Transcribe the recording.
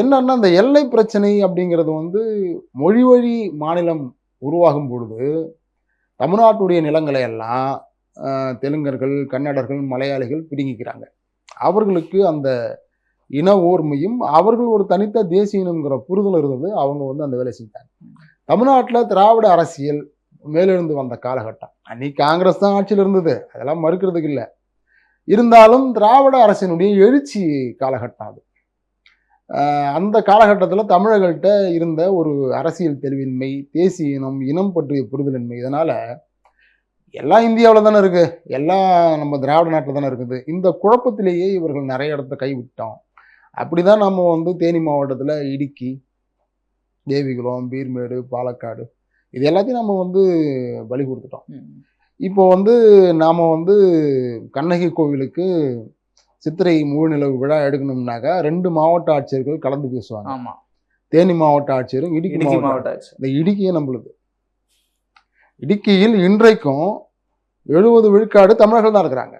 என்னன்னா இந்த எல்லை பிரச்சனை அப்படிங்கிறது வந்து மொழி வழி மாநிலம் உருவாகும் பொழுது தமிழ்நாட்டுடைய நிலங்களை எல்லாம் தெலுங்கர்கள் கன்னடர்கள் மலையாளிகள் பிடுங்கிக்கிறாங்க. அவர்களுக்கு அந்த இன ஓர்மையும் அவர்கள் ஒரு தனித்த தேசிய இனம்ங்கிற புரிதல் இருந்தது அவங்க வந்து அந்த வேலை செஞ்சாங்க தமிழ்நாட்டில் திராவிட அரசியல் மேலிருந்து வந்த காலகட்டம். அன்னைக்கு காங்கிரஸ் தான் ஆட்சியில் இருந்தது அதெல்லாம் மறுக்கிறதுக்கு இல்லை. இருந்தாலும் திராவிட அரசினுடைய எழுச்சி காலகட்டம் அது. அந்த காலகட்டத்தில் தமிழர்கள்ட்ட இருந்த ஒரு அரசியல் தெளிவின்மை தேசிய இனம் இனம் பற்றிய புரிதலின்மை இதனால எல்லாம் இந்தியாவில் தானே இருக்கு. எல்லாம் நம்ம திராவிட நாட்டில் தானே இருக்குது. இந்த குழப்பத்திலேயே இவர்கள் நிறைய இடத்த கைவிட்டோம். அப்படிதான் நம்ம வந்து தேனி மாவட்டத்தில் இடுக்கி தேவிகுளம் பீர்மேடு பாலக்காடு இது எல்லாத்தையும் நம்ம வந்து பலி கொடுத்துட்டோம். இப்போ வந்து நாம் வந்து கண்ணகி கோவிலுக்கு சித்திரை முழு நிலவு விழா எடுக்கணும்னாக்கா ரெண்டு மாவட்ட ஆட்சியர்கள் கலந்து பேசுவாங்க. ஆமா. தேனி மாவட்ட ஆட்சியரும் இடுக்கி மாவட்ட மாவட்ட ஆட்சி இந்த இடுக்கியே நம்மளுது. இடுக்கியில் இன்றைக்கும் எழுபது விழுக்காடு தமிழர்கள் தான் இருக்கிறாங்க.